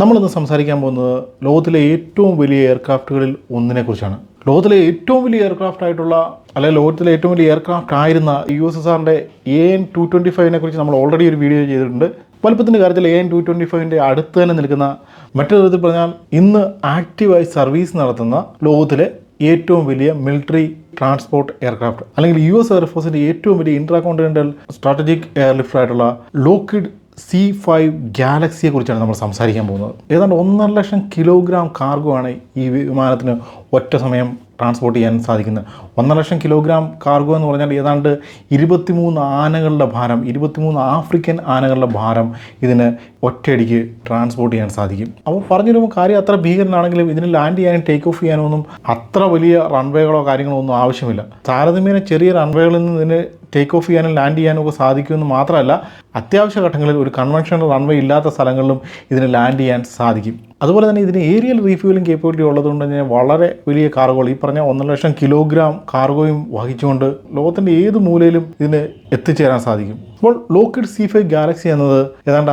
നമ്മളിന്ന് സംസാരിക്കാൻ പോകുന്നത് ലോകത്തിലെ ഏറ്റവും വലിയ എയർക്രാഫ്റ്റുകളിൽ ഒന്നിനെക്കുറിച്ചാണ്. ലോകത്തിലെ ഏറ്റവും വലിയ എയർക്രാഫ്റ്റ് ആയിട്ടുള്ള അല്ലെങ്കിൽ ലോകത്തിലെ ഏറ്റവും വലിയ എയർക്രാഫ്റ്റ് ആയിരുന്ന യു എസ് എസ് ആറിന്റെ എ എൻ ടു ട്വന്റി ഫൈവിനെ കുറിച്ച് നമ്മൾ ഓൾറെഡി ഒരു വീഡിയോ ചെയ്തിട്ടുണ്ട്. വലുപ്പത്തിന്റെ കാര്യത്തിൽ എ എൻ ടു ട്വന്റി ഫൈവിന്റെ അടുത്ത് തന്നെ നിൽക്കുന്ന മറ്റൊരു വിധത്തിൽ പറഞ്ഞാൽ ഇന്ന് ആക്റ്റീവായി സർവീസ് നടത്തുന്ന ലോകത്തിലെ ഏറ്റവും വലിയ മിലിറ്ററി ട്രാൻസ്പോർട്ട് എയർക്രാഫ്റ്റ്. അല്ലെങ്കിൽ യു എസ് എയർഫോഴ്സിന്റെ ഏറ്റവും വലിയ ഇൻട്രാ കോണ്ടിനെന്റൽ സ്ട്രാറ്റജിക് എയർലിഫ്റ്റ് ആയിട്ടുള്ള ലോക്കിഡ് സി ഫൈവ് ഗാലക്സിയെ കുറിച്ചാണ് നമ്മൾ സംസാരിക്കാൻ പോകുന്നത്. ഏതാണ്ട് ഒന്നര ലക്ഷം കിലോഗ്രാം കാർഗോ ആണ് ഈ വിമാനത്തിന് ഒറ്റ സമയം ട്രാൻസ്പോർട്ട് ചെയ്യാൻ സാധിക്കുന്നത്. ഒന്നര ലക്ഷം കിലോഗ്രാം കാർഗോ എന്ന് പറഞ്ഞാൽ ഏതാണ്ട് ഇരുപത്തിമൂന്ന് ആനകളുടെ ഭാരം ഇരുപത്തിമൂന്ന് ആഫ്രിക്കൻ ആനകളുടെ ഭാരം ഇതിന് ഒറ്റയടിക്ക് ട്രാൻസ്പോർട്ട് ചെയ്യാൻ സാധിക്കും. അപ്പോൾ പറഞ്ഞു കാര്യം അത്ര ഭീകരനാണെങ്കിലും ഇതിന് ലാൻഡ് ചെയ്യാനും ടേക്ക് ഓഫ് ചെയ്യാനോ ഒന്നും അത്ര വലിയ റൺവേകളോ കാര്യങ്ങളോ ഒന്നും ആവശ്യമില്ല. താരതമ്യേന ചെറിയ റൺവേകളിൽ നിന്ന് ഇതിന് ടേക്ക് ഓഫ് ചെയ്യാനും ലാൻഡ് ചെയ്യാനും ഒക്കെ സാധിക്കുമെന്ന് മാത്രമല്ല അത്യാവശ്യ ഘട്ടങ്ങളിൽ ഒരു കൺവെൻഷണൽ റൺവേ ഇല്ലാത്ത സ്ഥലങ്ങളിലും ഇതിന് ലാൻഡ് ചെയ്യാൻ സാധിക്കും. അതുപോലെ തന്നെ ഇതിന് ഏരിയൽ റീഫ്യൂലിംഗ് കേപ്പബിലിറ്റി ഉള്ളതുകൊണ്ട് തന്നെ വളരെ വലിയ കാർഗോകൾ ഈ പറഞ്ഞ ഒന്നര ലക്ഷം കിലോഗ്രാം കാർഗോയും വഹിച്ചുകൊണ്ട് ലോകത്തിന്റെ ഏത് മൂലയിലും ഇതിന് എത്തിച്ചേരാൻ സാധിക്കും. അപ്പോൾ ലോക്കിഡ് സി ഫൈവ് ഗാലക്സി എന്നത് ഏതാണ്ട്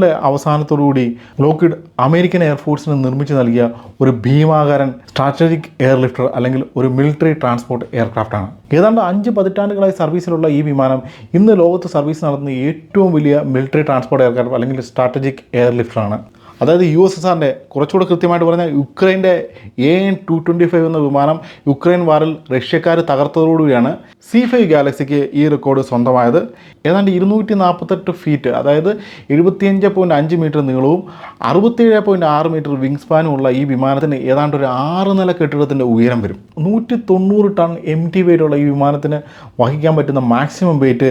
അറുപതുകളുടെ അവസാനത്തോടുകൂടി ലോക്കിഡ് അമേരിക്കൻ എയർഫോഴ്സിന് നിർമ്മിച്ച് നൽകിയ ഒരു ഭീമാകാരൻ സ്ട്രാറ്റജിക് എയർലിഫ്റ്റർ അല്ലെങ്കിൽ ഒരു മിലിറ്ററി ട്രാൻസ്പോർട്ട് എയർക്രാഫ്റ്റ് ആണ്. ഏതാണ്ട് അഞ്ച് പതിറ്റാണ്ടുകളായി സർവീസിലുള്ള ഈ വിമാനം ഇന്ന് ലോകത്ത് സർവീസ് നടത്തുന്ന ഏറ്റവും വലിയ മിലിറ്ററി ട്രാൻസ്പോർട്ട് എയർക്രാഫ്റ്റ് അല്ലെങ്കിൽ സ്ട്രാറ്റജിക് എയർലിഫ്റ്റർ ആണ്. അതായത് യു എസ് എസ് ആറിന്റെ കുറച്ചുകൂടെ കൃത്യമായിട്ട് പറഞ്ഞാൽ യുക്രൈന്റെ A N two twenty five എന്ന വിമാനം യുക്രൈൻ വാറിൽ റഷ്യക്കാർ തകർത്തതോടുകൂടിയാണ് സി ഫൈവ് ഗാലക്സിക്ക് ഈ റെക്കോർഡ് സ്വന്തമായത്. ഏതാണ്ട് ഇരുന്നൂറ്റി നാൽപ്പത്തെട്ട് ഫീറ്റ് അതായത് എഴുപത്തിയഞ്ച് പോയിന്റ് അഞ്ച് മീറ്റർ നീളവും അറുപത്തിയേഴ് പോയിന്റ് ആറ് മീറ്റർ വിങ് സ്പാനും ഉള്ള ഈ വിമാനത്തിന് ഏതാണ്ട് ഒരു ആറ് നില കെട്ടിടത്തിന്റെ ഉയരം വരും. നൂറ്റി തൊണ്ണൂറ് ടൺ എം ടി വെയിറ്റുള്ള ഈ വിമാനത്തിന് വഹിക്കാൻ പറ്റുന്ന മാക്സിമം വെയിറ്റ്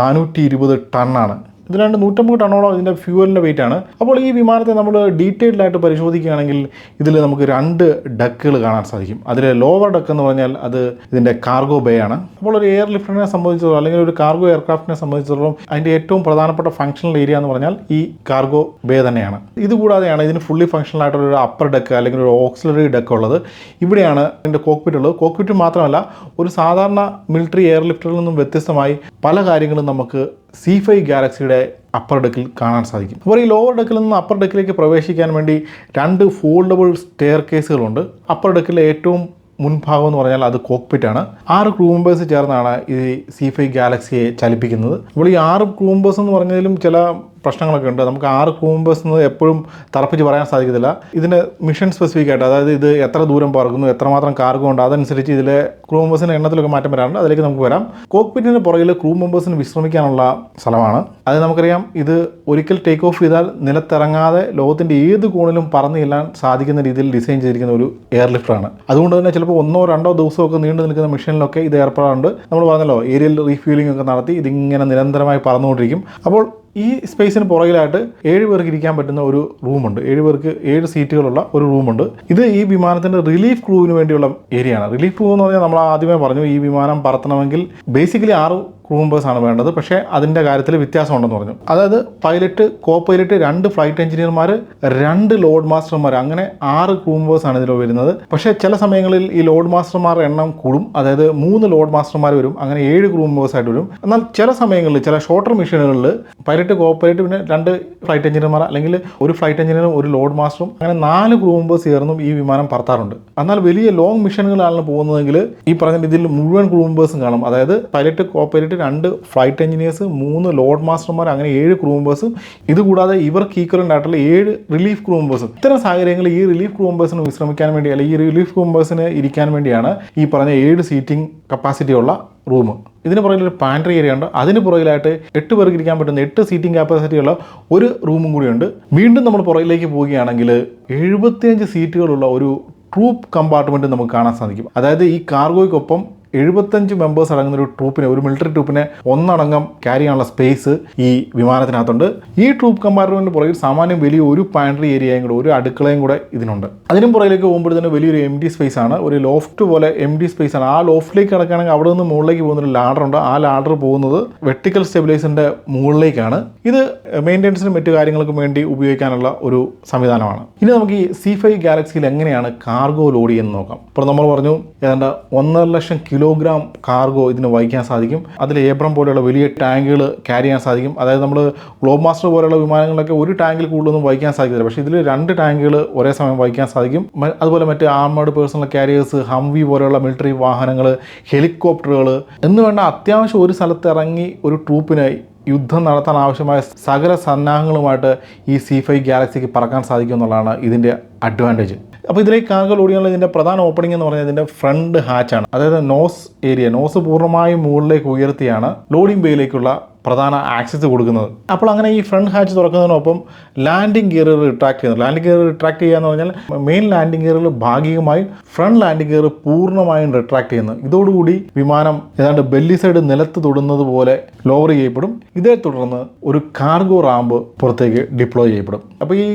നാനൂറ്റി ഇരുപത് ടണ്ണാണ് ഇതിലാണ്ട് നൂറ്റമ്പത് ടണ്ണോളം ഇതിന്റെ ഫ്യൂവലിന്റെ വെയിറ്റ് ആണ്. അപ്പോൾ ഈ വിമാനത്തെ നമ്മൾ ഡീറ്റെയിൽഡ് ആയിട്ട് പരിശോധിക്കുകയാണെങ്കിൽ ഇതിൽ നമുക്ക് രണ്ട് ഡക്കുകൾ കാണാൻ സാധിക്കും. അതിൽ ലോവർ ഡക്ക് എന്ന് പറഞ്ഞാൽ അത് ഇതിന്റെ കാർഗോ ബേ ആണ്. അപ്പോൾ ഒരു എയർ ലിഫ്റ്റിനെ സംബന്ധിച്ചിടത്തോളം അല്ലെങ്കിൽ ഒരു കാർഗോ എയർക്രാഫ്റ്റിനെ സംബന്ധിച്ചിടത്തോളം അതിന്റെ ഏറ്റവും പ്രധാനപ്പെട്ട ഫംഗ്ഷണൽ ഏരിയ എന്ന് പറഞ്ഞാൽ ഈ കാർഗോ ബേ തന്നെയാണ്. ഇതുകൂടാതെയാണ് ഇതിന് ഫുള്ളി ഫംഗ്ഷണൽ ആയിട്ടുള്ള ഒരു അപ്പർ ഡക്ക് അല്ലെങ്കിൽ ഒരു ഓക്സിലറി ഡക്ക് ഉള്ളത്. ഇവിടെയാണ് ഇതിന്റെ കോക്പിറ്റ് ഉള്ളത്. കോക്പിറ്റ് മാത്രമല്ല ഒരു സാധാരണ മിലിറ്ററി എയർ ലിഫ്റ്ററിൽ നിന്നും വ്യത്യസ്തമായി പല കാര്യങ്ങളും നമുക്ക് സി ഫൈവ് ഗാലക്സിയുടെ അപ്പർ ഡെക്കിൽ കാണാൻ സാധിക്കും. അപ്പോൾ ഈ ലോവർ ഡെക്കിൽ നിന്ന് അപ്പർ ഡെക്കിലേക്ക് പ്രവേശിക്കാൻ വേണ്ടി രണ്ട് ഫോൾഡബിൾ സ്റ്റെയർ കേസുകളുണ്ട് അപ്പർ ഡെക്കിലെ ഏറ്റവും മുൻഭാഗം എന്ന് പറഞ്ഞാൽ അത് കോക്പിറ്റ് ആണ്. ആറ് ക്രൂ മെമ്പേഴ്സ് ചേർന്നാണ് ഈ സി ഫൈവ് ഗാലക്സിയെ ചലിപ്പിക്കുന്നത്. അപ്പോൾ ഈ ആറ് ക്രൂ മെമ്പേഴ്സ് എന്ന് പറഞ്ഞതിലും ചില പ്രശ്നങ്ങളൊക്കെ ഉണ്ട്. നമുക്ക് ആറ് കൂമ്പസ് എന്ന് എപ്പോഴും തറപ്പിച്ച് പറയാൻ സാധിക്കത്തില്ല. ഇതിന്റെ മിഷൻ സ്പെസിഫിക് ആയിട്ട് അതായത് ഇത് എത്ര ദൂരം പറക്കുന്നു എത്രമാത്രം കാർഗോ ഉണ്ട് അതനുസരിച്ച് ഇതിലെ ക്രൂ മെമ്പേഴ്സിന്റെ എണ്ണത്തിലൊക്കെ മാറ്റം വരാറുണ്ട്. അതിലേക്ക് നമുക്ക് വരാം. കോക്പിറ്റിന്റെ പുറകിൽ ക്രൂ മെമ്പേഴ്സിന് വിശ്രമിക്കാനുള്ള സ്ഥലമാണ്. അത് നമുക്കറിയാം ഇത് ഒരിക്കൽ ടേക്ക് ഓഫ് ചെയ്താൽ നിലത്തിറങ്ങാതെ ലോകത്തിന്റെ ഏത് കോണിലും പറന്നു ചെല്ലാൻ സാധിക്കുന്ന രീതിയിൽ ഡിസൈൻ ചെയ്തിരിക്കുന്ന ഒരു എയർലിഫ്റ്റാണ് അതുകൊണ്ട് തന്നെ ചിലപ്പോൾ ഒന്നോ രണ്ടോ ദിവസമൊക്കെ നീണ്ടു നിൽക്കുന്ന മിഷനിലൊക്കെ ഇത് ഏർപ്പെടാറുണ്ട്. നമ്മൾ പറഞ്ഞല്ലോ ഏരിയൽ റീഫ്യൂലിംഗ് ഒക്കെ നടത്തി ഇതിങ്ങനെ നിരന്തരമായി പറന്നുകൊണ്ടിരിക്കും. അപ്പോൾ ഈ സ്പേസിന് പുറകിലായിട്ട് ഏഴ് പേർക്ക് ഇരിക്കാൻ പറ്റുന്ന ഒരു റൂമുണ്ട്. ഏഴ് പേർക്ക് ഏഴ് സീറ്റുകളുള്ള ഒരു റൂമുണ്ട്. ഇത് ഈ വിമാനത്തിന്റെ റിലീഫ് ക്രൂവിന് വേണ്ടിയുള്ള ഏരിയയാണ് റിലീഫ് ക്രൂ എന്ന് പറഞ്ഞാൽ നമ്മൾ ആദ്യമേ പറഞ്ഞു ഈ വിമാനം പറത്തണമെങ്കിൽ ബേസിക്കലി ആറ് ക്രൂ ആണ് വേണ്ടത്. പക്ഷേ അതിന്റെ കാര്യത്തിൽ വ്യത്യാസമുണ്ടെന്ന് പറഞ്ഞു. അതായത് പൈലറ്റ് കോ പൈലറ്റ് രണ്ട് ഫ്ലൈറ്റ് എഞ്ചിനീയർമാർ രണ്ട് ലോഡ് മാസ്റ്റർമാർ അങ്ങനെ ആറ് ക്രൂ ആണ് ഇതിൽ വരുന്നത്. പക്ഷേ ചില സമയങ്ങളിൽ ഈ ലോഡ് മാസ്റ്റർമാരുടെ എണ്ണം കൂടും. അതായത് മൂന്ന് ലോഡ് മാസ്റ്റർമാർ വരും. അങ്ങനെ ഏഴ് ക്രൂ മെമ്പേഴ്സ് ആയിട്ട് വരും. എന്നാൽ ചില സമയങ്ങളിൽ ചില ഷോർട്ടർ മിഷനുകളിൽ പൈലറ്റ് കോ കോപ്പറേറ്റ് പിന്നെ രണ്ട് ഫ്ലൈറ്റ് എഞ്ചിനീയർമാർ അല്ലെങ്കിൽ ഒരു ഫ്ലൈറ്റ് എഞ്ചിനീയറും ഒരു ലോഡ് മാസ്റ്ററും അങ്ങനെ നാല് ക്രൂ മെമ്പേഴ്സ് ചേർന്നും ഈ വിമാനം പറത്താറുണ്ട്. എന്നാൽ വലിയ ലോങ് മിഷനുകളാണ് പോകുന്നതെങ്കിൽ ഈ പറഞ്ഞ ഇതിൽ മുഴുവൻ ക്രൂ മെമ്പേഴ്സും കാണും. അതായത് പൈലറ്റ് കോപ്പറേറ്റ് രണ്ട് ഫ്ലൈറ്റ് എഞ്ചിനീയേഴ്സ് മൂന്ന് ലോഡ് മാസ്റ്റർമാർ അങ്ങനെ ഏഴ് ക്രൂ മെമ്പേഴ്സും ഇതുകൂടാതെ ഇവർക്ക് ഈക്വലന്റ് ആയിട്ടുള്ള ഏഴ് റിലീഫ് ക്രൂ മെമ്പേഴ്സും ഇത്തരം സാഹചര്യങ്ങളിൽ ഈ റിലീഫ് ക്രൂ മെമ്പേഴ്സിന് വിശ്രമിക്കാൻ വേണ്ടി അല്ലെങ്കിൽ ഈ റിലീഫ് ക്രൂ മെമ്പേഴ്സിന് ഇരിക്കാൻ വേണ്ടിയാണ് ഈ പറഞ്ഞ ഏഴ് സീറ്റിംഗ് കപ്പാസിറ്റി ഉള്ള റൂം ഇതിന് പുറകിൽ ഒരു പാൻട്രി ഏരിയ ഉണ്ട്. അതിന് പുറകിലായിട്ട് എട്ട് പേർക്ക് ഇരിക്കാൻ പറ്റുന്ന എട്ട് സീറ്റിംഗ് കപ്പാസിറ്റി ഉള്ള ഒരു റൂമും കൂടിയുണ്ട് വീണ്ടും നമ്മൾ പുറകിലേക്ക് പോവുകയാണെങ്കിൽ എഴുപത്തിയഞ്ച് സീറ്റുകളുള്ള ഒരു ട്രൂപ്പ് കമ്പാർട്ട്മെന്റ് നമുക്ക് കാണാൻ സാധിക്കും. അതായത് ഈ കാർഗോയ്ക്കൊപ്പം എഴുപത്തഞ്ച് മെമ്പേഴ്സ് അടങ്ങുന്ന ഒരു ട്രൂപ്പിനെ ഒരു മിലിറ്ററി ട്രൂപ്പിനെ ഒന്നടങ്കം ക്യാരി ചെയ്യാനുള്ള സ്പേസ് ഈ വിമാനത്തിനകത്തുണ്ട്. ഈ ട്രൂപ്പ് കമ്പാർട്ട്മെന്റിന് പുറകിൽ സാമാന്യം വലിയ ഒരു പാൻട്രി ഏരിയയും കൂടെ ഒരു അടുക്കളയും കൂടെ ഇതിനുണ്ട്. അതിനും പുറകിലേക്ക് തന്നെ വലിയൊരു എം ഡി സ്പേസ് ആണ്. ഒരു ലോഫ്റ്റ് പോലെ എം ഡി സ്പേസ് ആണ്. ആ ലോഫ്റ്റിലേക്ക് കിടക്കുകയാണെങ്കിൽ അവിടെ നിന്ന് മുകളിലേക്ക് പോകുന്ന ഒരു ലാഡർ ഉണ്ട്. ആ ലാഡർ പോകുന്നത് വെർട്ടിക്കൽ സ്റ്റെബിലൈസറിന്റെ മുകളിലേക്കാണ്. ഇത് മെയിന്റെനൻസിനും മറ്റു കാര്യങ്ങൾക്കും വേണ്ടി ഉപയോഗിക്കാനുള്ള ഒരു സംവിധാനമാണ്. ഇനി നമുക്ക് ഈ സി ഫൈവ് ഗാലക്സിയിൽ എങ്ങനെയാണ് കാർഗോ ലോഡ് ചെയ്യുന്നത് നോക്കാം. ഇപ്പോൾ നമ്മൾ പറഞ്ഞു ഏതാണ്ട് ഒന്നര ലക്ഷം കിലോ കിലോഗ്രാം കാർഗോ ഇതിന് വഹിക്കാൻ സാധിക്കും. അതിൽ ഏബ്രം പോലെയുള്ള വലിയ ടാങ്കുകൾ ക്യാരി ചെയ്യാൻ സാധിക്കും. അതായത് നമ്മൾ ഗ്ലോബ് മാസ്റ്റർ പോലെയുള്ള വിമാനങ്ങളിലൊക്കെ ഒരു ടാങ്കിൽ കൂടുതലൊന്നും വഹിക്കാൻ സാധിക്കില്ല പക്ഷേ ഇതിൽ രണ്ട് ടാങ്കുകൾ ഒരേ സമയം വഹിക്കാൻ സാധിക്കും. അതുപോലെ മറ്റ് ആർമേഡ് പേഴ്സണൽ ക്യാരിയേഴ്സ് ഹംവി പോലെയുള്ള മിലിറ്ററി വാഹനങ്ങൾ ഹെലികോപ്റ്ററുകൾ എന്ന് വേണ്ട അത്യാവശ്യം ഒരു സ്ഥലത്ത് ഇറങ്ങി ഒരു ട്രൂപ്പിനായി യുദ്ധം നടത്താൻ ആവശ്യമായ സകല സന്നാഹങ്ങളുമായിട്ട് ഈ സി ഫൈവ് ഗാലക്സിക്ക് പറക്കാൻ സാധിക്കും എന്നുള്ളതാണ് ഇതിന്റെ അഡ്വാന്റേജ് അപ്പോൾ ഇതിലേക്ക് കാറുകൾ ഓടിയുള്ള ഇതിന്റെ പ്രധാന ഓപ്പണിംഗ് എന്ന് പറഞ്ഞാൽ ഇതിന്റെ ഫ്രണ്ട് ഹാച്ചാണ് അതായത് നോസ് ഏരിയ നോസ് പൂർണമായും മുകളിലേക്ക് ഉയർത്തിയാണ് ലോഡിംഗ് ബേയിലേക്കുള്ള പ്രധാന ആക്സസ് കൊടുക്കുന്നത്. അപ്പോൾ അങ്ങനെ ഈ ഫ്രണ്ട് ഹാച്ച് തുറക്കുന്നതിനൊപ്പം ലാൻഡിംഗ് ഗിയർ റിട്രാക്ട് ചെയ്യുന്നത് ലാൻഡിംഗ് ഗിയർ റിട്രാക്ട് ചെയ്യുക എന്ന് പറഞ്ഞാൽ മെയിൻ ലാൻഡിംഗ് ഗിയറിൽ ഭാഗികമായി ഫ്രണ്ട് ലാൻഡിംഗ് ഗിയർ പൂർണമായും റിട്രാക്ട് ചെയ്യുന്നു. ഇതോടുകൂടി വിമാനം ഏതാണ്ട് ബെല്ലി സൈഡ് നിലത്ത് തൊടുന്നത് പോലെ ലോവർ ചെയ്യപ്പെടും. ഇതേ തുടർന്ന് ഒരു കാർഗോ റാമ്പ് പുറത്തേക്ക് ഡിപ്ലോയ് ചെയ്യപ്പെടും. അപ്പോൾ ഈ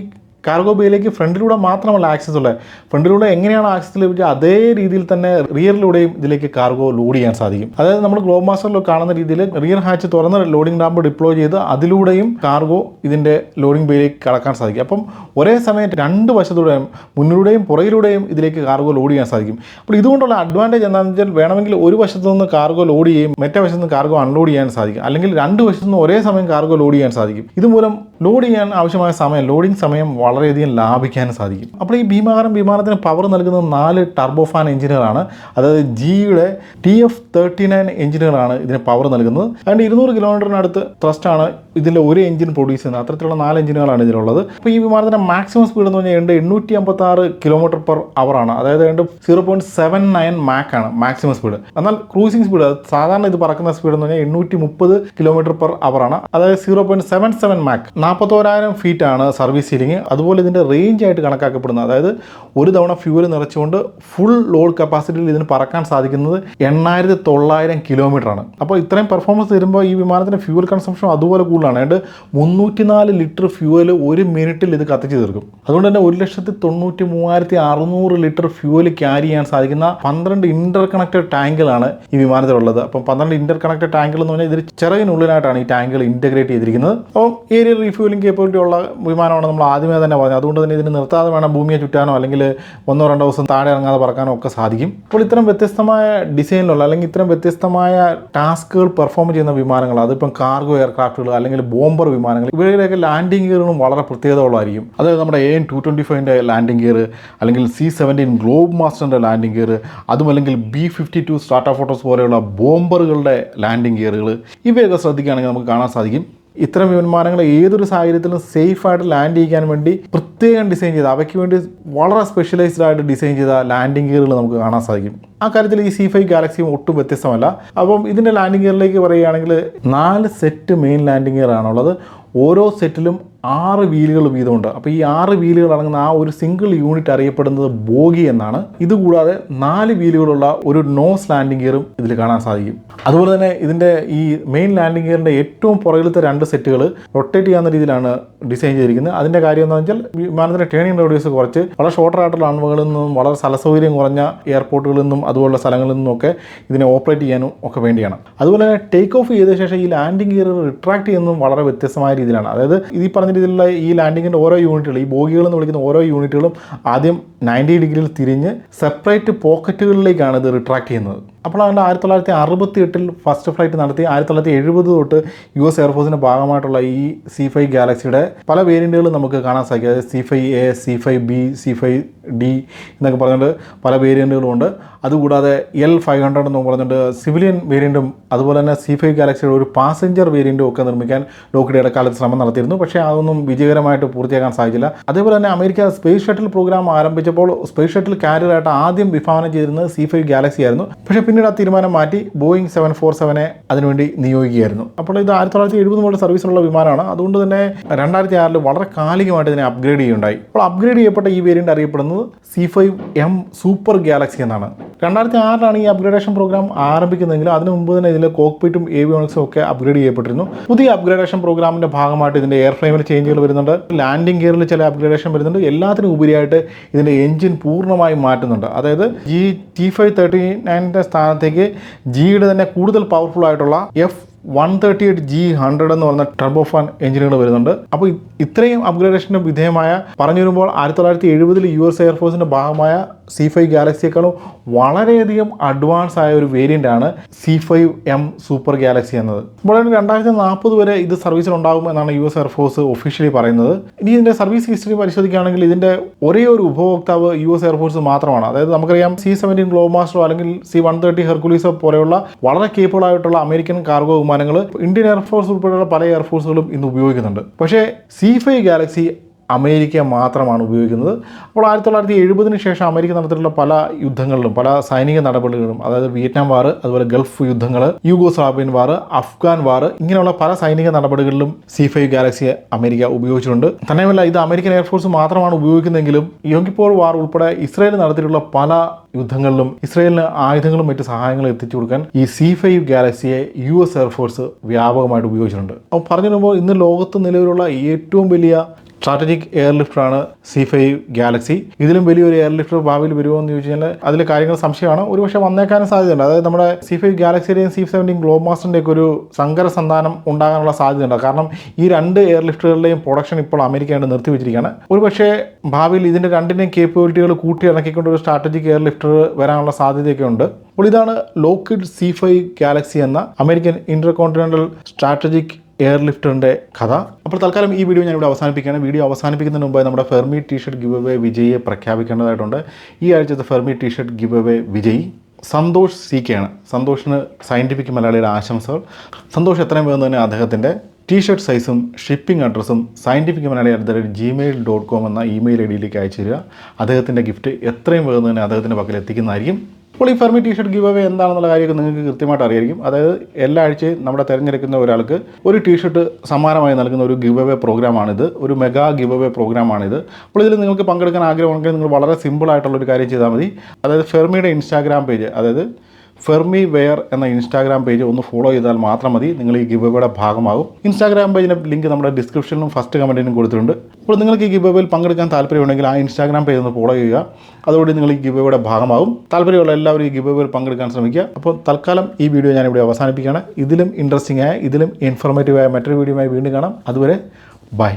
കാർഗോ ബേയിലേക്ക് ഫ്രണ്ടിലൂടെ മാത്രമല്ല ആക്സസ് ഉള്ളത്. ഫ്രണ്ടിലൂടെ എങ്ങനെയാണ് ആക്സസ് ലഭിച്ചത് അതേ രീതിയിൽ തന്നെ റിയറിലൂടെയും ഇതിലേക്ക് കാർഗോ ലോഡ് ചെയ്യാൻ സാധിക്കും. അതായത് നമ്മൾ ഗ്ലോബ് മാസ്റ്ററിൽ കാണുന്ന രീതിയിൽ റിയർ ഹാച്ച് തുറന്ന് ലോഡിംഗ് റാമ്പ് ഡിപ്ലോയ് ചെയ്ത് അതിലൂടെയും കാർഗോ ഇതിന്റെ ലോഡിംഗ് ബേയിലേക്ക് കടക്കാൻ സാധിക്കും. അപ്പം ഒരേ സമയം രണ്ട് വശത്തൂടെയും മുന്നിലൂടെയും പുറകിലൂടെയും ഇതിലേക്ക് കാർഗോ ലോഡ് ചെയ്യാൻ സാധിക്കും. അപ്പോൾ ഇതുകൊണ്ടുള്ള അഡ്വാന്റേജ് എന്താണെന്ന് വെച്ചാൽ വേണമെങ്കിൽ ഒരു വശത്തു നിന്ന് കാർഗോ ലോഡ് ചെയ്യും മറ്റേ വശത്ത് നിന്ന് കാർഗോ അൺലോഡ് ചെയ്യാൻ സാധിക്കും. അല്ലെങ്കിൽ രണ്ട് വശത്തു നിന്ന് ഒരേ സമയം കാർഗോ ലോഡ് ചെയ്യാൻ സാധിക്കും. ഇതുമൂലം ലോഡ് ചെയ്യാൻ ആവശ്യമായ സമയം ലോഡിംഗ് സമയം വളരെയധികം ലാഭിക്കാൻ സാധിക്കും. അപ്പോൾ ഈ ഭീമാകാരം വിമാനത്തിന് പവർ നൽകുന്ന നാല് ടർബോഫാൻ എഞ്ചിനുകളാണ് അതായത് ജിയുടെ ടി എഫ് തേർട്ടി നയൻ എഞ്ചിനുകളാണ് ഇതിന് പവർ നൽകുന്നത്. അതുകൊണ്ട് ഇരുന്നൂറ് കിലോമീറ്ററിനടുത്ത് ത്രസ്റ്റാണ് ഇതിന്റെ ഒരു എഞ്ചിൻ പ്രൊഡ്യൂസ് ചെയ്യുന്നത്. അത്തരത്തിലുള്ള നാല് എഞ്ചിനുകളാണ് ഇതിലുള്ളത്. അപ്പോൾ ഈ വിമാനത്തിന്റെ മാക്സിമം സ്പീഡ് എന്ന് പറഞ്ഞാൽ ഉണ്ട് എണ്ണൂറ്റി അമ്പത്തി ആറ് കിലോമീറ്റർ പെർ അവർ ആണ്. അതായത് ഉണ്ട് zero point seven nine Mach ആണ് മാക്സിമം സ്പീഡ് എന്നാൽ ക്രൂസിംഗ് സ്പീഡ് സാധാരണ ഇത് പറക്കുന്ന സ്പീഡ് എന്ന് പറഞ്ഞാൽ എണ്ണൂറ്റി മുപ്പത് കിലോമീറ്റർ പെർ അവർ ആണ്. അതായത് zero point seven seven Mach നാൽപ്പത്തോരായിരം ഫീറ്റാണ് സർവീസ് സീലിംഗ് അതുപോലെ ഇതിന്റെ റേഞ്ച് ആയിട്ട് കണക്കാക്കപ്പെടുന്നത്. അതായത് ഒരു തവണ ഫ്യൂവൽ നിറച്ചുകൊണ്ട് ഫുൾ ലോഡ് കപ്പാസിറ്റിയിൽ ഇതിന് പറക്കാൻ സാധിക്കുന്നത് എണ്ണായിരത്തി തൊള്ളായിരം കിലോമീറ്റർ ആണ്. അപ്പോൾ ഇത്രയും പെർഫോമൻസ് തരുമ്പോൾ ഈ വിമാനത്തിന്റെ ഫ്യൂവൽ കൺസംഷൻ അതുപോലെ കൂടുതലാണ്. അതായത് മുന്നൂറ്റി നാല് ലിറ്റർ ഫ്യൂവൽ ഒരു മിനിറ്റിൽ ഇത് കത്തിച്ച് തീർക്കും. അതുകൊണ്ട് തന്നെ ഒരു ലക്ഷത്തി തൊണ്ണൂറ്റി മൂവായിരത്തി അറുന്നൂറ് ലിറ്റർ ഫ്യൂവൽ ക്യാരി ചെയ്യാൻ സാധിക്കുന്ന പന്ത്രണ്ട് ഇന്റർ കണക്റ്റഡ് ടാങ്കുകളാണ് ഈ വിമാനത്തിലുള്ളത്. അപ്പം പന്ത്രണ്ട് ഇന്റർ കണക്റ്റഡ് ടാങ്കുകൾ എന്ന് പറഞ്ഞാൽ ഇതിൽ ചിറകിനുള്ളിലായിട്ടാണ് ഈ ടാങ്കുകൾ ഇന്റഗ്രേറ്റ് ചെയ്തിരിക്കുന്നത്. അപ്പം ഏരിയൽ റീഫ്യൂലിംഗ് കേപ്പബിലിറ്റി ഉള്ള വിമാനമാണ് നമ്മൾ ആദ്യമേ തന്നെ പറഞ്ഞത്. അതുകൊണ്ട് തന്നെ ഇതിന് നിർത്താതെ വേണം ഭൂമിയെ ചുറ്റാനോ അല്ലെങ്കിൽ ഒന്നോ രണ്ടോ ദിവസം താഴെ ഇറങ്ങാതെ പറക്കാനോ ഒക്കെ സാധിക്കും. അപ്പോൾ ഇത്തരം വ്യത്യസ്തമായ ഡിസൈനിലുള്ള അല്ലെങ്കിൽ ഇത്തരം വ്യത്യസ്തമായ ടാസ്കുകൾ പെർഫോം ചെയ്യുന്ന വിമാനങ്ങൾ അതിപ്പം കാർഗോ എയർക്രാഫ്റ്റുകൾ അല്ലെങ്കിൽ ബോംബർ വിമാനങ്ങൾ ഇവയുടെയൊക്കെ ലാൻഡിംഗ് ഗിയറുകളും വളരെ പ്രത്യേകത ഉള്ളതായിരിക്കും അതായത് നമ്മുടെ എ എൻ ടു ട്വന്റി ഫൈവിന്റെ ലാൻഡിംഗ് ഗിയർ അല്ലെങ്കിൽ സി സെവന്റീൻ ഗ്ലോബ് മാസ്റ്ററിന്റെ ലാൻഡിംഗ് ഗിയർ അതും അല്ലെങ്കിൽ B fifty two Stratofortress പോലെയുള്ള ബോംബറുകളുടെ ലാൻഡിംഗ് ഗിയറുകൾ ഇവയൊക്കെ ശ്രദ്ധിക്കുകയാണെങ്കിൽ നമുക്ക് കാണാൻ സാധിക്കും. ഇത്തരം വിമാനങ്ങൾ ഏതൊരു സാഹചര്യത്തിലും സേഫായിട്ട് ലാൻഡ് ചെയ്യാൻ വേണ്ടി പ്രത്യേകം ഡിസൈൻ ചെയ്ത അവയ്ക്ക് വേണ്ടി വളരെ സ്പെഷ്യലൈസ്ഡ് ആയിട്ട് ഡിസൈൻ ചെയ്ത ലാൻഡിംഗ് ഗിയറുകൾ നമുക്ക് കാണാൻ സാധിക്കും. ആ കാര്യത്തിൽ ഈ സി ഫൈവ് ഗാലക്സിയും ഒട്ടും വ്യത്യസ്തമല്ല. അപ്പം ഇതിന്റെ ലാൻഡിംഗ് ഗിയറിലേക്ക് പറയുകയാണെങ്കിൽ നാല് സെറ്റ് മെയിൻ ലാൻഡിംഗ് ഗിയർ ആണുള്ളത്. ഓരോ സെറ്റിലും ആറ് വീലുകൾ വീതമുണ്ട് അപ്പോൾ ഈ ആറ് വീലുകൾ അടങ്ങുന്ന ആ ഒരു സിംഗിൾ യൂണിറ്റ് അറിയപ്പെടുന്നത് ബോഗി എന്നാണ്. ഇതുകൂടാതെ നാല് വീലുകളുള്ള ഒരു നോസ് ലാൻഡിംഗ് ഗിയറും ഇതിൽ കാണാൻ സാധിക്കും. അതുപോലെ തന്നെ ഇതിന്റെ ഈ മെയിൻ ലാൻഡിംഗ് ഗിയറിന്റെ ഏറ്റവും പുറകിലത്തെ രണ്ട് സെറ്റുകൾ റൊട്ടേറ്റ് ചെയ്യാവുന്ന രീതിയിലാണ് ഡിസൈൻ ചെയ്തിരിക്കുന്നത്. അതിന്റെ കാര്യം എന്ന് വെച്ചാൽ വിമാനത്തിന്റെ ടേണിംഗ് റേഡിയസ് കുറച്ച് വളരെ ഷോർട്ടർ ആയിട്ടുള്ള അണുകളിൽ നിന്നും വളരെ സ്ഥലസൗകര്യം കുറഞ്ഞ എയർപോർട്ടുകളിൽ നിന്നും അതുപോലുള്ള സ്ഥലങ്ങളിൽ നിന്നൊക്കെ ഇതിനെ ഓപ്പറേറ്റ് ചെയ്യാനും ഒക്കെ വേണ്ടിയാണ്. അതുപോലെ തന്നെ ടേക്ക് ഓഫ് ചെയ്ത ശേഷം ഈ ലാൻഡിംഗ് ഗിയർ റിട്രാക്ട് ചെയ്യുന്നതും വളരെ വ്യത്യസ്തമായ രീതിയിലാണ്. അതായത് ഈ പറഞ്ഞ രീതിയിലുള്ള ഈ ലാൻഡിങ്ങിന്റെ ഓരോ യൂണിറ്റുകൾ ഈ ബോഗികൾ എന്ന് വിളിക്കുന്ന ഓരോ യൂണിറ്റുകളും ആദ്യം നയന്റി ഡിഗ്രിയിൽ തിരിഞ്ഞ് സെപ്പറേറ്റ് പോക്കറ്റുകളിലേക്കാണ് ഇത് റിട്രാക്ട് ചെയ്യുന്നത്. അതുകൊണ്ട് ആയിരത്തി തൊള്ളായിരത്തി അറുപത്തി എട്ടിൽ ഫസ്റ്റ് ഫ്ലൈറ്റ് നടത്തി. ആയിരത്തി തൊള്ളായിരത്തി എഴുപത് തൊട്ട് യു എസ് എയർഫോഴ്സിന്റെ ഭാഗമായിട്ടുള്ള ഈ സി ഫൈവ് ഗാലക്സിയുടെ പല വേരിയന്റുകളും നമുക്ക് കാണാൻ സാധിക്കും. അതായത് C five A C five B C five D എന്നൊക്കെ പറഞ്ഞിട്ട് പല വേരിയന്റുകളുണ്ട് അതുകൂടാതെ എൽ ഫൈവ് ഹൺഡ്രഡ് എന്ന് പറഞ്ഞിട്ട് സിവിലിയൻ വേരിയന്റും അതുപോലെ തന്നെ സി ഫൈവ് ഗാലക്സിയുടെ ഒരു പാസഞ്ചർ വേരിയന്റും ഒക്കെ നിർമ്മിക്കാൻ ലോക്കിഡ് കാലത്ത് ശ്രമം നടത്തിയിരുന്നു. പക്ഷേ അതൊന്നും വിജയകരമായിട്ട് പൂർത്തിയാക്കാൻ സാധിച്ചില്ല. അതേപോലെ തന്നെ അമേരിക്ക സ്പേസ് ഷട്ടിൽ പ്രോഗ്രാം ആരംഭിച്ചപ്പോൾ സ്പേസ് ഷട്ടിൽ കാരിയറായിട്ട് ആദ്യം വിഭാവനം ചെയ്തിരുന്നത് സി ഫൈവ് ഗാലക്സി ആയിരുന്നു. പക്ഷേ പിന്നീട് ആ തീരുമാനം മാറ്റി ബോയിങ് സെവൻ ഫോർ സെവനെ അതിനുവേണ്ടി നിയോഗിക്കുകയായിരുന്നു. അപ്പോൾ ഇത് ആയിരത്തി തൊള്ളായിരത്തി എഴുപത് മുതൽ സർവീസിലുള്ള വിമാനമാണ്. അതുകൊണ്ട് തന്നെ രണ്ടായിരത്തി ആറിൽ വളരെ കാലികമായിട്ട് ഇതിനെ അപ്ഗ്രേഡ് ചെയ്യുകയുണ്ടായി. അപ്പോൾ അപ്ഗ്രേഡ് ചെയ്യപ്പെട്ട ഈ വേരിയന്റ് അറിയപ്പെടുന്നത് C five M super galaxy എന്നാണ്. രണ്ടായിരത്തി ആറിലാണ് ഈ അപ്ഗ്രേഡേഷൻ പ്രോഗ്രാം ആരംഭിക്കുന്നതെങ്കിലും അതിന് മുമ്പ് തന്നെ ഇതിൽ കോക്പിറ്റും ഏവിയോണിക്സും ഒക്കെ അപ്ഗ്രേഡ് ചെയ്യപ്പെട്ടിരുന്നു. പുതിയ അപ്ഗ്രേഡേഷൻ പ്രോഗ്രാമിന്റെ ഭാഗമായിട്ട് ഇതിന്റെ എയർ ഫ്രെയിമിൽ ചേഞ്ചുകൾ വരുന്നുണ്ട്. ലാൻഡിംഗ് ഗിയറിൽ ചില അപ്ഗ്രേഡേഷൻ വരുന്നുണ്ട്. എല്ലാത്തിനും ഉപരിയായിട്ട് ഇതിന്റെ എഞ്ചിൻ പൂർണമായും മാറ്റുന്നുണ്ട്. അതായത് ജി ടി ഫൈവ് തേർട്ടി നയന്റെ സ്ഥാനത്തേക്ക് ജിയുടെ തന്നെ കൂടുതൽ പവർഫുൾ ആയിട്ടുള്ള F one thirty eight G hundred എന്ന് പറഞ്ഞ ടർബോഫാൻ എഞ്ചിനുകൾ വരുന്നുണ്ട്. അപ്പോൾ ഇത്രയും അപ്ഗ്രേഡേഷന് വിധേയമായ പറഞ്ഞു വരുമ്പോൾ ആയിരത്തി തൊള്ളായിരത്തി എഴുപതിൽ യു എസ് എയർഫോഴ്സിന്റെ ഭാഗമായ സി ഫൈവ് ഗാലക്സിയേക്കാളും വളരെയധികം അഡ്വാൻസ് ആയ ഒരു വേരിയന്റ് ആണ് C five M super galaxy എന്നത്. ഇപ്പോൾ രണ്ടായിരത്തി നാൽപ്പത് വരെ ഇത് സർവീസിൽ ഉണ്ടാകും എന്നാണ് യു എസ് എയർഫോഴ്സ് ഒഫീഷ്യലി പറയുന്നത്. ഇനി ഇതിന്റെ സർവീസ് ഹിസ്റ്ററി പരിശോധിക്കുകയാണെങ്കിൽ ഇതിന്റെ ഒരേ ഒരു ഉപഭോക്താവ് യു എസ് എയർഫോഴ്സ് മാത്രമാണ്. അതായത് നമുക്കറിയാം സി സെവന്റീൻ ഗ്ലോ മാസ്റ്ററോ അല്ലെങ്കിൽ സി വൺ തേർട്ടി ഹെർക്കുലീസോ പോലെയുള്ള വളരെ കേപ്പബിൾ ആയിട്ടുള്ള അമേരിക്കൻ കാർഗോ വിമാനങ്ങൾ ഇന്ത്യൻ എയർഫോഴ്സ് ഉൾപ്പെടെയുള്ള പല എയർഫോഴ്സുകളും ഇന്ന് ഉപയോഗിക്കുന്നുണ്ട്. പക്ഷേ സി ഫൈവ് ഗാലക്സി അമേരിക്ക മാത്രമാണ് ഉപയോഗിക്കുന്നത്. അപ്പോൾ ആയിരത്തി തൊള്ളായിരത്തി എഴുപതിന് ശേഷം അമേരിക്ക നടത്തിയിട്ടുള്ള പല യുദ്ധങ്ങളിലും പല സൈനിക നടപടികളിലും അതായത് വിയറ്റ്നാം വാർ അതുപോലെ ഗൾഫ് യുദ്ധങ്ങൾ യൂഗോസ്ലാവിയൻ വാർ അഫ്ഗാൻ വാർ ഇങ്ങനെയുള്ള പല സൈനിക നടപടികളിലും സി ഫൈവ് ഗാലക്സി അമേരിക്ക ഉപയോഗിച്ചിട്ടുണ്ട്. തന്നെയുമല്ല ഇത് അമേരിക്കൻ എയർഫോഴ്സ് മാത്രമാണ് ഉപയോഗിക്കുന്നതെങ്കിലും യോങ്കിപ്പോൾ വാർ ഉൾപ്പെടെ ഇസ്രായേൽ നടത്തിയിട്ടുള്ള പല യുദ്ധങ്ങളിലും ഇസ്രായേലിന് ആയുധങ്ങളും മറ്റ് സഹായങ്ങളും എത്തിച്ചു കൊടുക്കാൻ ഈ സി ഫൈവ് ഗാലക്സിയെ യു എസ് എയർഫോഴ്സ് വ്യാപകമായിട്ട് ഉപയോഗിച്ചിട്ടുണ്ട്. അപ്പോൾ പറഞ്ഞു വരുമ്പോൾ ഇന്ന് ലോകത്ത് നിലവിലുള്ള ഏറ്റവും വലിയ സ്ട്രാറ്റജിക് എയർലിഫ്റ്ററാണ് സി ഫൈവ് ഗാലക്സി ഇതിലും വലിയൊരു എയർലിഫ്റ്റർ ഭാവിയിൽ വരുമോ എന്ന് ചോദിച്ചു കഴിഞ്ഞാൽ അതിൽ കാര്യങ്ങൾ സംശയമാണ്. ഒരുപക്ഷെ വന്നേക്കാനും സാധ്യതയുണ്ട്. അതായത് നമ്മുടെ സി ഫൈവ് ഗാലക്സിയുടെയും സി സെവന്റീൻ ഗ്ലോബ് മാസ്റ്ററിന്റെ ഒക്കെ ഒരു സങ്കര സന്താനം ഉണ്ടാകാനുള്ള സാധ്യതയുണ്ട്. കാരണം ഈ രണ്ട് എയർലിഫ്റ്റുകളുടെയും പ്രൊഡക്ഷൻ ഇപ്പോൾ അമേരിക്കയായിട്ട് നിർത്തിവെച്ചിരിക്കുകയാണ് ഒരുപക്ഷെ ഭാവിയിൽ ഇതിന്റെ രണ്ടിന്റെയും കേപ്പബിലിറ്റികൾ കൂട്ടി ഇറക്കിക്കൊണ്ട് ഒരു സ്ട്രാറ്റജിക് എയർലിഫ്റ്റർ വരാനുള്ള സാധ്യതയൊക്കെ ഉണ്ട്. അപ്പോൾ ഇതാണ് ലോക്കിഡ് സി ഫൈവ് ഗാലക്സി എന്ന അമേരിക്കൻ ഇന്റർ കോണ്ടിനെന്റൽ സ്ട്രാറ്റജിക് എയർലിഫ്റ്ററിന്റെ കഥ. അപ്പോൾ തൽക്കാലം ഈ വീഡിയോ ഞാനിവിടെ അവസാനിപ്പിക്കുകയാണ്. വീഡിയോ അവസാനിപ്പിക്കുന്നതിന് മുമ്പ് നമ്മുടെ Fermi t shirt give away വിജയിയെ പ്രഖ്യാപിക്കേണ്ടതായിട്ടുണ്ട്. ഈ ആഴ്ചത്തെ ഫെർമി ടീഷർട്ട് ഗിവ് അവേ വിജയി. സന്തോഷ് സി കെ ആണ് സന്തോഷിന് സയന്റിഫിക് മലയാളിയുടെ ആശംസകൾ. സന്തോഷ് എത്രയും വേഗം തന്നെ അദ്ദേഹത്തിന്റെ ടീഷർട്ട് സൈസും ഷിപ്പിംഗ് അഡ്രസ്സും scientific Malayali at the rate gmail dot com എന്ന ഇമെയിൽ ഐ ഡിയിലേക്ക് അയച്ചു തരിക. അദ്ദേഹത്തിന്റെ ഗിഫ്റ്റ് എത്രയും വേഗം തന്നെ അദ്ദേഹത്തിന്റെ പക്കൽ എത്തിക്കുന്നതായിരിക്കും അപ്പോൾ ഈ ഫെർമി ടീഷർട്ട് ഗിവ് അവേ എന്താണെന്നുള്ള കാര്യമൊക്കെ നിങ്ങൾക്ക് കൃത്യമായിട്ട് അറിയായിരിക്കും. അതായത് എല്ലാ ആഴ്ചയും നമ്മുടെ തിരഞ്ഞെടുക്കുന്ന ഒരാൾക്ക് ഒരു ടീ ഷർട്ട് സമ്മാനമായി നൽകുന്ന ഒരു ഗിവ് അവേ പ്രോഗ്രാമാണിത്. ഒരു മെഗാ ഗിവ് അവേ പ്രോഗ്രാമാണിത്. അപ്പോൾ ഇതിൽ നിങ്ങൾക്ക് പങ്കെടുക്കാൻ ആഗ്രഹമുണ്ടെങ്കിൽ നിങ്ങൾ വളരെ സിമ്പിൾ ആയിട്ടുള്ള ഒരു കാര്യം ചെയ്താൽ മതി. അതായത് ഫെർമിയുടെ ഇൻസ്റ്റാഗ്രാം പേജ് അതായത് ഫെർമി വെയർ എന്ന ഇൻസ്റ്റാഗ്രാം പേജ് ഒന്ന് ഫോളോ ചെയ്താൽ മാത്രം മതി. നിങ്ങൾ ഈ ഗിവ് ഭാഗമാകും. ഇൻസ്റ്റാഗ്രാം പേജിന്റെ ലിങ്ക് നമ്മുടെ ഡിസ്ക്രിപ്ഷനിലും ഫസ്റ്റ് കമന്റിനും കൊടുത്തിട്ടുണ്ട്. അപ്പോൾ നിങ്ങൾക്ക് ഈ ഗിവ് പങ്കെടുക്കാൻ താല്പര്യമുണ്ടെങ്കിൽ ആ ഇൻസ്റ്റാഗ്രാം പേജ് ഒന്ന് ഫോളോ ചെയ്യുക. അതോടെ നിങ്ങൾ ഈ ഗിവ് ഭാഗമാകും. താല്പര്യമുള്ള എല്ലാവരും ഈ ഗിവ് പങ്കെടുക്കാൻ ശ്രമിക്കുക. അപ്പോൾ തൽക്കാലം ഈ വീഡിയോ ഞാൻ ഇവിടെ അവസാനിപ്പിക്കുകയാണ്. ഇതിലും ഇൻട്രസ്റ്റിംഗ് ആയ ഇതിലും ഇൻഫോർമേറ്റീവായ മറ്റൊരു വീഡിയോയുമായി വീണ്ടും കാണാം. അതുവരെ ബൈ.